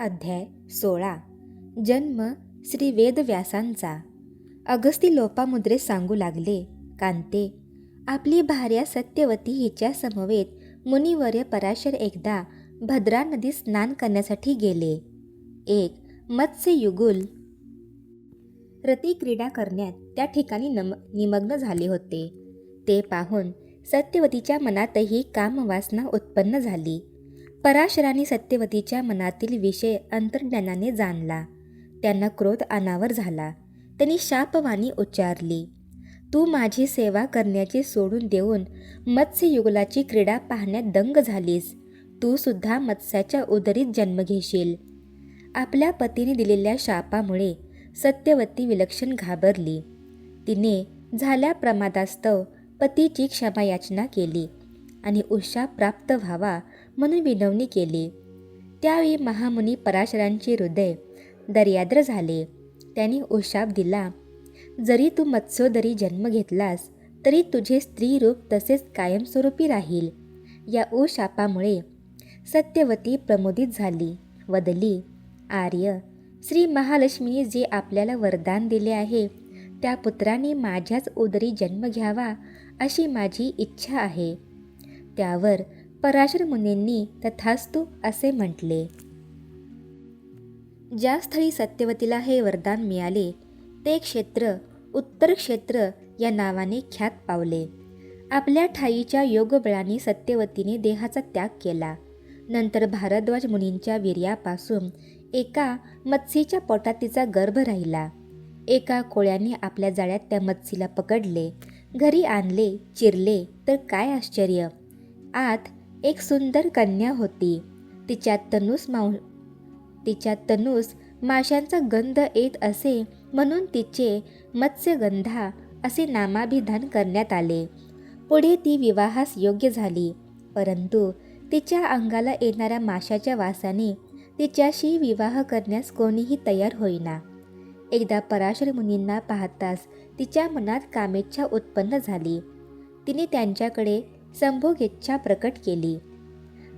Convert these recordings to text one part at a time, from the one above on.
अध्याय सोळा. जन्म श्री वेदव्यासांचा. अगस्ती लोपामुद्रे सांगू लागले. कांते आपली भार्या सत्यवती हिच्या समवेत मुनिवर्य पराशर एकदा भद्रा नदीत स्नान करण्यासाठी गेले. एक मत्स्ययुगुल रती करण्यात त्या ठिकाणी नम निमग्न झाले होते. ते पाहून सत्यवतीच्या मनातही कामवासना उत्पन्न झाली. पराशराने सत्यवतीच्या मनातील विषय अंतर्ज्ञानाने जाणला. त्यांना क्रोध अनावर झाला. त्यांनी शापवाणी उच्चारली तू माझी सेवा करण्याची सोडून देऊन मत्स्ययुगलाची क्रीडा पाहण्यात दंग झालीस. तू सुद्धा मत्स्याच्या उदरीत जन्म घेशील. आपल्या पतीने दिलेल्या शापामुळे सत्यवती विलक्षण घाबरली. तिने झाल्या प्रमादास्तव पतीची क्षमायाचना केली आणि उषा प्राप्त व्हावा म्हणून विनवणी केली. त्यावेळी महामुनी पराशरांचे हृदय दर्याद्र झाले. त्यांनी उशाप दिला जरी तू मत्स्योदरी जन्म घेतलास तरी तुझे स्त्री रूप तसेच कायमस्वरूपी राहील या उशापामुळे सत्यवती प्रमोदित झाली वदली आर्य श्री महालक्ष्मीने जे आपल्याला वरदान दिले आहे त्या पुत्राने माझ्याच उदरी जन्म घ्यावा अशी माझी इच्छा आहे. त्यावर पराशर मुनींनी तथास्तु असे म्हटले ज्या स्थळी सत्यवतीला हे वरदान मिळाले ते क्षेत्र उत्तर क्षेत्र या नावाने ख्यात पावले. आपल्या ठाईच्या योगबळाने सत्यवतीने देहाचा त्याग केला. नंतर भारद्वाज मुनींच्या वीर्यापासून एका मत्स्यीच्या पोटात तिचा गर्भ राहिला. एका कोळ्याने आपल्या जाळ्यात त्या मत्स्यीला पकडले. घरी आणले चिरले तर काय आश्चर्य! आत एक सुंदर कन्या होती. तिच्या तनूस माऊ तिच्या तनूस माशांचा गंध येत असे म्हणून तिचे मत्स्यगंधा असे नामाभिधान करण्यात आले. पुढे ती विवाहास योग्य झाली. परंतु तिच्या अंगाला येणाऱ्या माशाच्या वासाने तिच्याशी विवाह करण्यास कोणीही तयार होईना. एकदा पराशर मुनींना पाहताच तिच्या मनात कामेच्छा उत्पन्न झाली. तिने त्यांच्याकडे संभोग इच्छा प्रकट केली.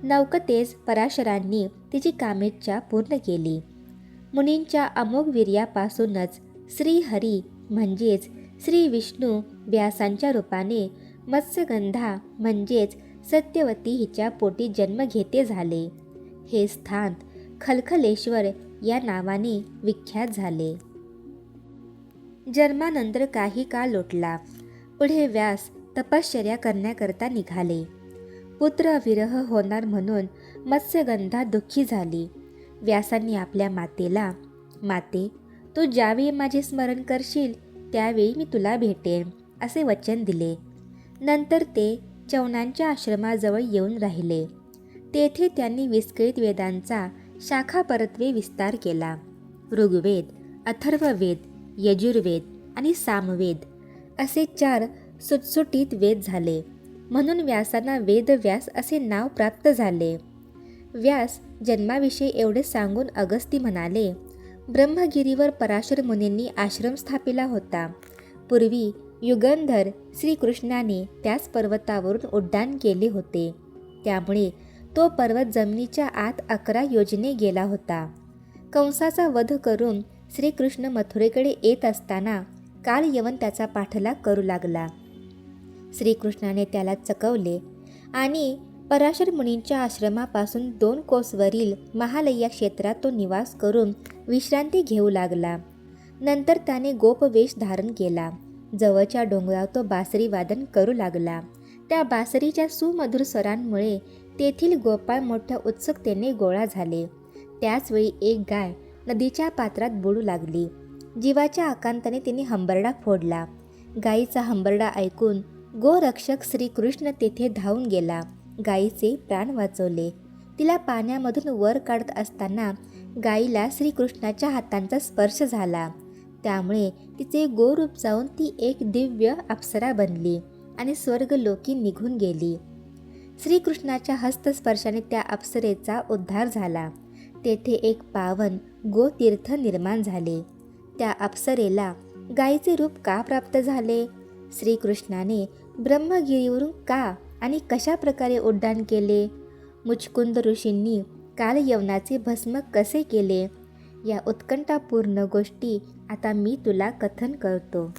नौकतेच पराशरांनी तिची कामेच्छा पूर्ण केली. मुनींच्या अमोघ वीर्यापासूनच श्रीहरी म्हणजेच श्री विष्णू व्यासांच्या रूपाने मत्स्यगंधा म्हणजेच सत्यवती हिच्या पोटी जन्म घेते झाले. हे स्थान खलखलेश्वर या नावाने विख्यात झाले. जन्मानंतर काही काळ लोटला. पुढे व्यास तपश्चर्या करण्याकरता निघाले. पुत्र विरह होणार म्हणून मत्स्यगंधा दुःखी झाली. व्यासांनी आपल्या मातेला माते तू ज्यावेळी माझे स्मरण करशील त्यावेळी मी तुला भेटेन असे वचन दिले. नंतर ते चवनांच्या आश्रमाजवळ येऊन राहिले. तेथे त्यांनी विस्कळीत वेदांचा शाखा परत्वे विस्तार केला. ऋग्वेद अथर्ववेद यजुर्वेद आणि सामवेद असे चार सुटसुटीत वेद झाले. म्हणून व्यासांना वेदव्यास असे नाव प्राप्त झाले. व्यास जन्माविषयी एवढे सांगून अगस्ती म्हणाले ब्रह्मगिरीवर पराशर मुनींनी आश्रम स्थापिला होता. पूर्वी युगंधर श्रीकृष्णाने त्याच पर्वतावरून उड्डाण केले होते. त्यामुळे तो पर्वत जमिनीच्या आत अकरा योजने गेला होता. कंसाचा वध करून श्रीकृष्ण मथुरेकडे येत असताना काल यवन त्याचा पाठलाग करू लागला. श्रीकृष्णाने त्याला चकवले आणि पराशर मुनींच्या आश्रमापासून दोन कोसवरील महालय्या क्षेत्रात तो निवास करून विश्रांती घेऊ लागला. नंतर त्याने गोपवेश धारण केला. जवळच्या डोंगरावर तो बासरी वादन करू लागला. त्या बासरीच्या सुमधुर स्वरांमुळे तेथील गोपाळ मोठ्या उत्सुकतेने गोळा झाले. त्याचवेळी एक गाय नदीच्या पात्रात बुडू लागली. जीवाच्या आकांताने तिने हंबरडा फोडला. गायीचा हंबरडा ऐकून गोरक्षक श्रीकृष्ण तेथे धावून गेला. गायीचे प्राण वाचवले. तिला पाण्यामधून वर काढत असताना गायीला श्रीकृष्णाच्या हातांचा स्पर्श झाला. त्यामुळे तिचे गोरूप जाऊन ती एक दिव्य अप्सरा बनली आणि स्वर्गलोकी निघून गेली. श्रीकृष्णाच्या हस्तस्पर्शाने त्या अप्सरेचा उद्धार झाला. तेथे एक पावन गोतीर्थ निर्माण झाले. त्या अप्सरेला गायीचे रूप का प्राप्त झाले? श्रीकृष्णाने ब्रह्मगिरीवरून का आणि कशा प्रकारे उड्डाण केले? मुचकुंद ऋषींनी काल यवनाचे भस्म कसे केले? या उत्कंठापूर्ण गोष्टी आता मी तुला कथन करतो.